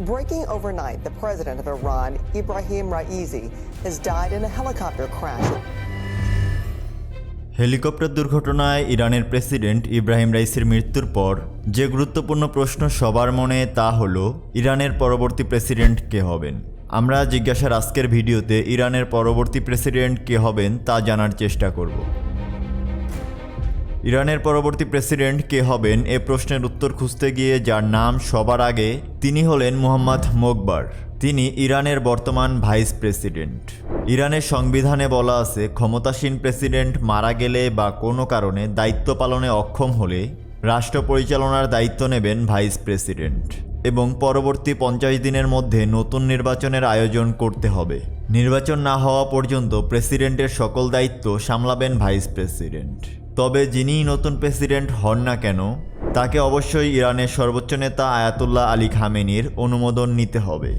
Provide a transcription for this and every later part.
Breaking overnight, the president of Iran, Ibrahim Raisi, has died in a helicopter crash. Helicopter দুর্ঘটনায় ইরানের president Ibrahim রাইসির মৃত্যুর পর যে গুরুত্বপূর্ণ প্রশ্ন সবার মনে তা হল ইরানের পরবর্তী প্রেসিডেন্ট কে হবেন আমরা জিজ্ঞাসার আজকের ভিডিওতে ইরানের পরবর্তী প্রেসিডেন্ট কে হবেন তা জানার চেষ্টা করব ইরানের পরবর্তী প্রেসিডেন্ট কে হবেন এ প্রশ্নের উত্তর খুঁজতে গিয়ে যার নাম সবার আগে তিনি হলেন মোহাম্মদ মোকবার। তিনি ইরানের বর্তমান ভাইস প্রেসিডেন্ট। ইরানের সংবিধানে বলা আছে, ক্ষমতাসীন প্রেসিডেন্ট মারা গেলে বা কোনো কারণে দায়িত্ব পালনে অক্ষম হলে রাষ্ট্র পরিচালনার দায়িত্ব নেবেন ভাইস প্রেসিডেন্ট এবং পরবর্তী পঞ্চাশ দিনের মধ্যে নতুন নির্বাচনের আয়োজন করতে হবে। নির্বাচন না হওয়া পর্যন্ত প্রেসিডেন্টের সকল দায়িত্ব সামলাবেন ভাইস প্রেসিডেন্ট। তবে যিনিই নতুন প্রেসিডেন্ট হন না কেন, তাকে অবশ্যই ইরানের সর্বোচ্চ নেতা আয়াতুল্লাহ আলী খামেনির অনুমোদন নিতে হবে।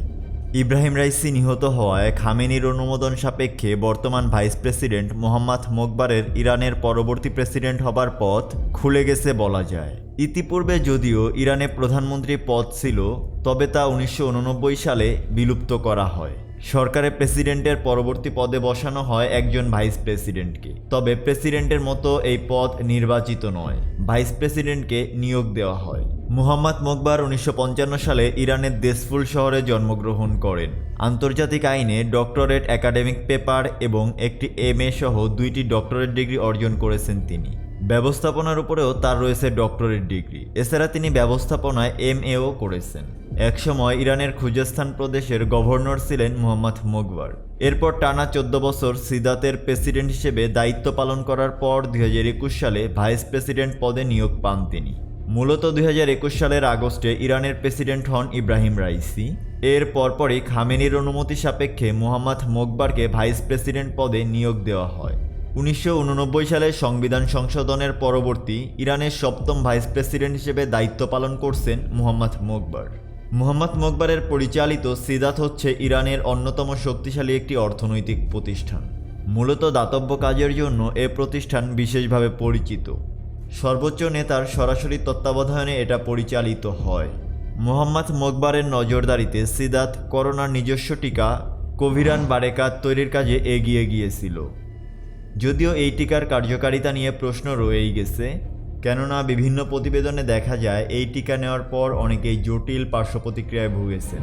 ইব্রাহিম রাইসি নিহত হওয়ায় খামেনির অনুমোদন সাপেক্ষে বর্তমান ভাইস প্রেসিডেন্ট মোহাম্মদ মোকবারের ইরানের পরবর্তী প্রেসিডেন্ট হবার পথ খুলে গেছে বলা যায়। ইতিপূর্বে যদিও ইরানে প্রধানমন্ত্রী পদ ছিল তবে তা উনিশশো উননব্বই সালে বিলুপ্ত করা হয়। সরকারের প্রেসিডেন্টের পরবর্তী পদে বসানো হয় একজন ভাইস প্রেসিডেন্টকে। তবে প্রেসিডেন্টের মতো এই পদ নির্বাচিত নয়, ভাইস প্রেসিডেন্টকে নিয়োগ দেওয়া হয়। মুহাম্মদ মোকবার উনিশশো সালে ইরানের দেশফুল শহরে জন্মগ্রহণ করেন। আন্তর্জাতিক আইনে ডক্টরেট একাডেমিক পেপার এবং একটি এম সহ দুইটি ডক্টরেট ডিগ্রি অর্জন করেছেন তিনি। ব্যবস্থাপনার উপরেও তার রয়েছে ডক্টরেট ডিগ্রি। এছাড়া তিনি ব্যবস্থাপনায় এম করেছেন। একসময় ইরানের খুজেস্তান প্রদেশের গভর্নর ছিলেন মোহাম্মদ মোকবার এরপর টানা চোদ্দ বছর সিদাতের প্রেসিডেন্ট হিসেবে দায়িত্ব পালন করার পর দুই হাজার একুশ সালে ভাইস প্রেসিডেন্ট পদে নিয়োগ পান তিনি। মূলত দুই হাজার একুশ সালের আগস্টে ইরানের প্রেসিডেন্ট হন ইব্রাহিম রাইসি। এর পরপরই খামেনির অনুমতি সাপেক্ষে মোহাম্মদ মোকবারকে ভাইস প্রেসিডেন্ট পদে নিয়োগ দেওয়া হয়। উনিশশো উননব্বই সালে সংবিধান সংশোধনের পরবর্তী ইরানের সপ্তম ভাইস প্রেসিডেন্ট হিসেবে দায়িত্ব পালন করছেন মোহাম্মদ মোকবার মোহাম্মদ মোকবারের পরিচালিত সিদাত হচ্ছে ইরানের অন্যতম শক্তিশালী একটি অর্থনৈতিক প্রতিষ্ঠান। মূলত দাতব্য কাজের জন্য এ প্রতিষ্ঠান বিশেষভাবে পরিচিত। সর্বোচ্চ নেতার সরাসরি তত্ত্বাবধানে এটা পরিচালিত হয়। মোহাম্মদ মোকবারের নজরদারিতে সিদাত করোনার নিজস্ব টিকা, কোভিরান বারেকাত তৈরির কাজে এগিয়ে গিয়েছিল। যদিও এই টিকার কার্যকারিতা নিয়ে প্রশ্ন রয়েই গেছে কেননা বিভিন্ন প্রতিবেদনে দেখা যায় এই টিকা নেওয়ার পর অনেকেই জটিল পার্শ্ব প্রতিক্রিয়ায় ভুগেছেন।